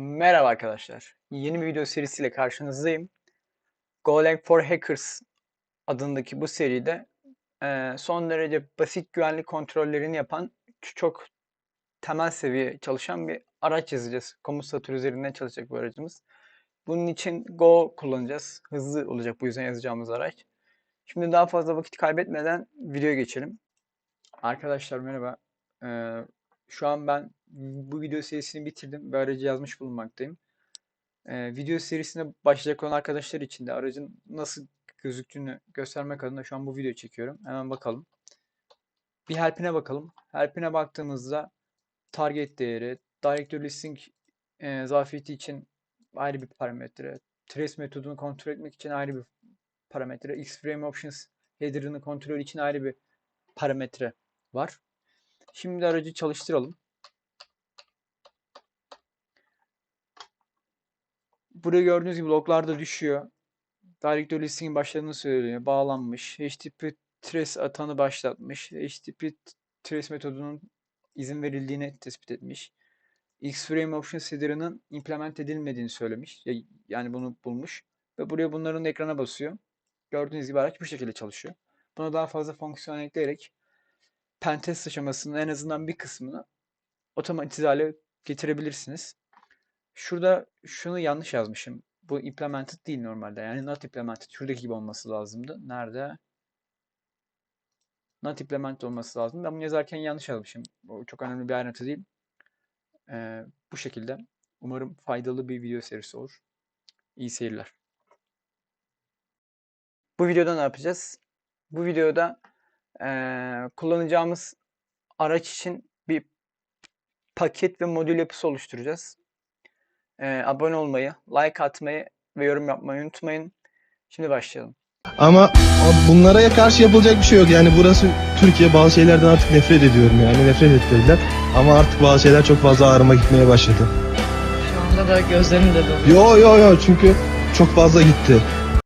Merhaba arkadaşlar. Yeni bir video serisiyle karşınızdayım. Golang for Hackers adındaki bu seride eee, son derece basit güvenlik kontrollerini yapan çok temel seviye çalışan bir araç yazacağız. Komut satır üzerinden çalışacak bu aracımız. Bunun için Go kullanacağız. Hızlı olacak bu yüzden yazacağımız araç. Şimdi daha fazla vakit kaybetmeden videoya geçelim. Arkadaşlar merhaba. Şu an ben bu video serisini bitirdim ve aracı yazmış bulunmaktayım. Eee, video serisine başlayacak olan arkadaşlar için de aracın nasıl gözüktüğünü göstermek adına şu an bu videoyu çekiyorum. Hemen bakalım. Bir help'ine bakalım. Help'ine baktığımızda target değeri, directory listing eee zafiyeti için ayrı bir parametre, trace metodunu kontrol etmek için ayrı bir parametre, xframe options header'ını kontrol için ayrı bir parametre var. Şimdi aracı çalıştıralım. Buraya gördüğünüz gibi loglarda düşüyor. Directory listing'in başladığını söylüyor. Bağlanmış. HTTP trace atanı başlatmış. HTTP trace metodunun izin verildiğini tespit etmiş. Xframe options header'ının implement edilmediğini söylemiş. Ya- Yani bunu bulmuş. Ve buraya bunların ekrana basıyor. Gördüğünüz gibi araç bu şekilde çalışıyor. Buna daha fazla fonksiyon ekleyerek pentest aşamasının en azından bir kısmını otomatize hale getirebilirsiniz. Şurada şunu yanlış yazmışım. Bu implemented değil normalde. Yani not implemented. Şuradaki gibi olması lazımdı. Nerede? Not implemented olması lazım. Ben bunu yazarken yanlış yazmışım. O çok önemli bir ayrıntı değil. Ee, bu şekilde. Umarım faydalı bir video serisi olur. İyi seyirler. Bu videoda ne yapacağız? Bu videoda eee, kullanacağımız araç için bir paket ve modül yapısı oluşturacağız. Eee, abone olmayı, like atmayı ve yorum yapmayı unutmayın. Şimdi başlayalım. Ama bunlara karşı yapılacak bir şey yok. Yani burası Türkiye bazı şeylerden artık nefret ediyorum yani nefret ettirdiler. Ama artık bazı şeyler çok fazla ağrıma gitmeye başladı. Şu anda da gözlerim de dolu. Yo yo yo çünkü çok fazla gitti.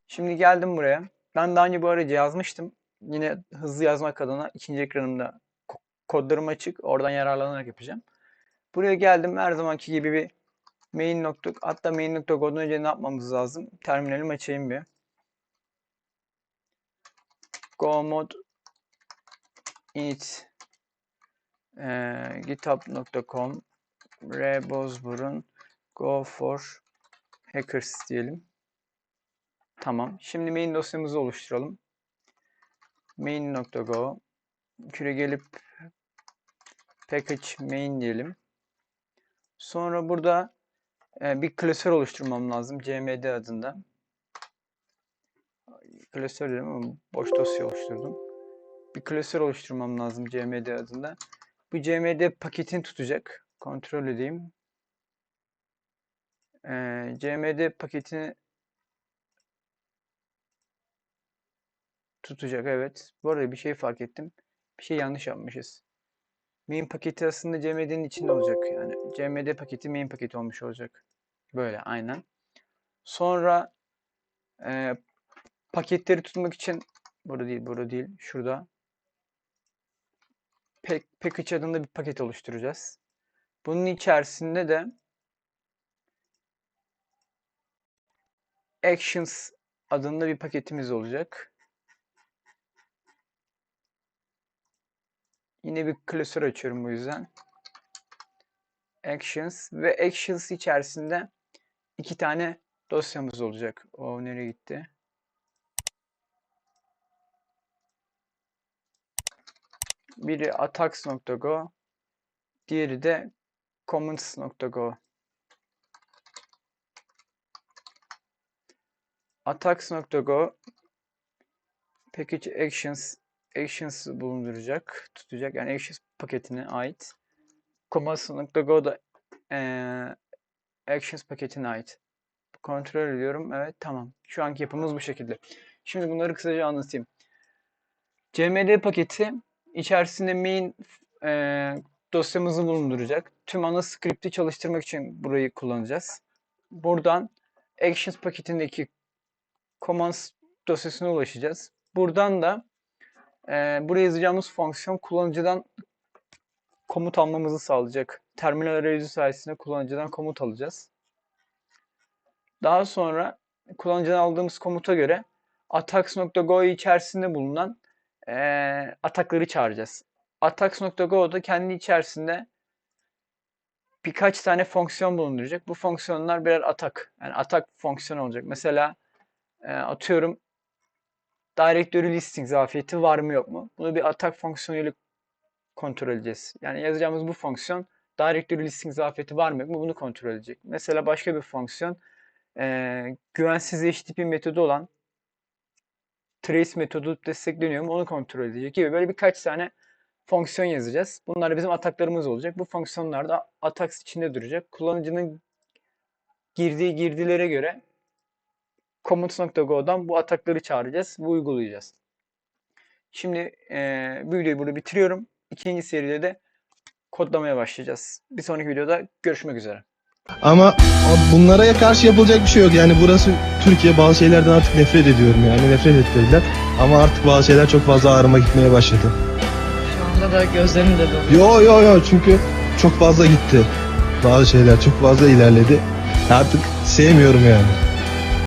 Şimdi geldim buraya. Ben daha önce bu aracı yazmıştım. Yine hızlı yazmak adına ikinci ekranımda ko- kodlarım açık. Oradan yararlanarak yapacağım. Buraya geldim. Her zamanki gibi bir main nokta, hatta main nokta kodun önce ne yapmamız lazım? Terminalimi açayım bir. Go mod init eee, github.com rebozburun go for hackers diyelim. Tamam. Şimdi main dosyamızı oluşturalım. main.go küre gelip package main diyelim. Sonra burada e, bir klasör oluşturmam lazım. cmd adında. Klasör dedim ama boş dosya oluşturdum. Bir klasör oluşturmam lazım cmd adında. Bu cmd paketini tutacak. Kontrol edeyim. E, cmd paketini tutacak evet. Bu arada bir şey fark ettim. Bir şey yanlış yapmışız. Main paketi aslında cmd'nin içinde olacak. Yani cmd paketi main paketi olmuş olacak. Böyle aynen. Sonra e, paketleri tutmak için burada değil, burada değil, şurada pack- package adında bir paket oluşturacağız. Bunun içerisinde de actions adında bir paketimiz olacak. Yine bir klasör açıyorum bu yüzden. Actions ve Actions içerisinde iki tane dosyamız olacak. O nereye gitti? Biri attacks.go, diğeri de comments.go. Attacks.go package actions actions bulunduracak, tutacak. Yani actions paketine ait. Commands.go da eee, actions paketine ait. Kontrol ediyorum. Evet tamam. Şu anki yapımız bu şekilde. Şimdi bunları kısaca anlatayım. CMD paketi içerisinde main eee, dosyamızı bulunduracak. Tüm ana script'i çalıştırmak için burayı kullanacağız. Buradan actions paketindeki commands dosyasına ulaşacağız. Buradan da eee buraya yazacağımız fonksiyon kullanıcıdan komut almamızı sağlayacak. Terminal arayüzü sayesinde kullanıcıdan komut alacağız. Daha sonra kullanıcıdan aldığımız komuta göre attacks.go içerisinde bulunan eee, atakları çağıracağız. Attacks.go da kendi içerisinde birkaç tane fonksiyon bulunduracak. Bu fonksiyonlar birer atak. Yani atak fonksiyonu olacak. Mesela eee, atıyorum directory listing zafiyeti var mı yok mu? Bunu bir atak fonksiyonuyla kontrol edeceğiz. Yani yazacağımız bu fonksiyon directory listing zafiyeti var mı yok mu bunu kontrol edecek. Mesela başka bir fonksiyon eee güvensiz HTTP metodu olan trace metodu destekleniyor mu onu kontrol edecek gibi böyle birkaç tane fonksiyon yazacağız. Bunlar bizim ataklarımız olacak. Bu fonksiyonlar da attacks içinde duracak. Kullanıcının girdiği girdilere göre commands.go'dan bu atakları çağıracağız ve uygulayacağız. Şimdi eee bu videoyu burada bitiriyorum. İkinci seride de kodlamaya başlayacağız. Bir sonraki videoda görüşmek üzere. Ama bunlara karşı yapılacak bir şey yok. Yani burası Türkiye bazı şeylerden artık nefret ediyorum yani nefret ettirdiler. Ama artık bazı şeyler çok fazla ağrıma gitmeye başladı. Şu anda da gözlerim de doluyor. Yo yo yo çünkü çok fazla gitti. Bazı şeyler çok fazla ilerledi. Artık sevmiyorum yani.